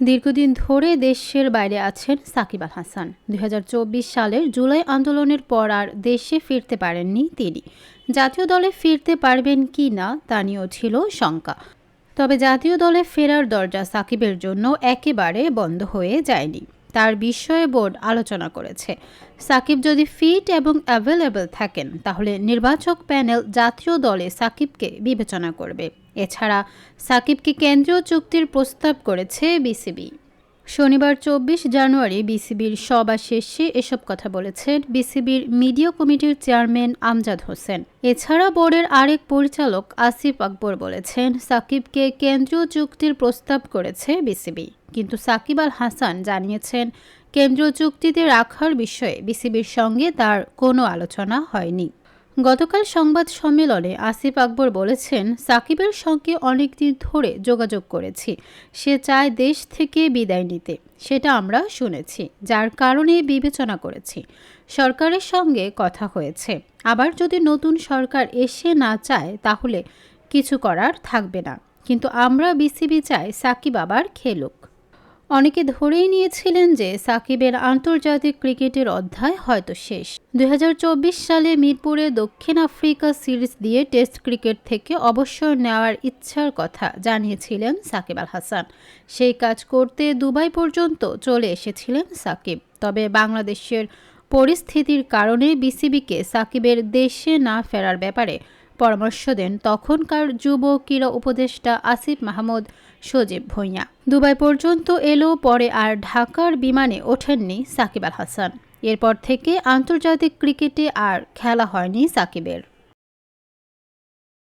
দীর্ঘদিন ধরে দেশের বাইরে আছেন সাকিব আল হাসান। দুই হাজার চব্বিশ সালের জুলাই আন্দোলনের পর আর দেশে ফিরতে পারেননি তিনি। জাতীয় দলে ফিরতে পারবেন কি না তা নিয়েও ছিল শঙ্কা। তবে জাতীয় দলে ফেরার দরজা সাকিবের জন্য একেবারে বন্ধ হয়ে যায়নি। তার বিষয়ে বোর্ড আলোচনা করেছে। সাকিব যদি ফিট এবং অ্যাভেলেবল থাকেন, তাহলে নির্বাচক প্যানেল জাতীয় দলে সাকিবকে বিবেচনা করবে। এছাড়া সাকিবকে কেন্দ্রীয় চুক্তির প্রস্তাব করেছে বিসিবি। শনিবার চব্বিশ জানুয়ারি বিসিবির সভা শেষে এসব কথা বলেছেন বিসিবির মিডিয়া কমিটির চেয়ারম্যান আমজাদ হোসেন। এছাড়া বোর্ডের আরেক পরিচালক আসিফ আকবর বলেছেন, সাকিবকে কেন্দ্রীয় চুক্তির প্রস্তাব করেছে বিসিবি। কিন্তু সাকিব আল হাসান জানিয়েছেন, কেন্দ্রীয় চুক্তিতে রাখার বিষয়ে বিসিবির সঙ্গে তার কোনো আলোচনা হয়নি। গতকাল সংবাদ সম্মেলনে আসিফ আকবর বলেছেন, সাকিবের সঙ্গে অনেকদিন ধরে যোগাযোগ করেছি। সে চায় দেশ থেকে বিদায় নিতে। সেটা আমরা শুনেছি, যার কারণে বিবেচনা করেছি। সরকারের সঙ্গে কথা হয়েছে। আবার যদি নতুন সরকার এসে না চায়, তাহলে কিছু করার থাকবে না। কিন্তু আমরা বিসিবি চাই সাকিব আবার খেলুক। অনেকে ধরেই নিয়েছিলেন যে সাকিবের আন্তর্জাতিক ক্রিকেটের অধ্যায় হয়তো শেষ। দুই সালে মিরপুরে দক্ষিণ আফ্রিকা সিরিজ দিয়ে টেস্ট ক্রিকেট থেকে অবসর নেওয়ার ইচ্ছার কথা জানিয়েছিলেন সাকিব আল হাসান। সেই কাজ করতে দুবাই পর্যন্ত চলে এসেছিলেন সাকিব। তবে বাংলাদেশের পরিস্থিতির কারণে বিসিবিকে সাকিবের দেশে না ফেরার ব্যাপারে পরামর্শ দেন, তখনকার যুব ক্রীড়া উপদেষ্টা আসিফ মাহমুদ সজীব ভূঁইয়া। দুবাই পর্যন্ত এলো, পরে আর ঢাকার বিমানে ওঠেননি সাকিব আল হাসান। এরপর থেকে আন্তর্জাতিক ক্রিকেটে আর খেলা হয়নি সাকিবের।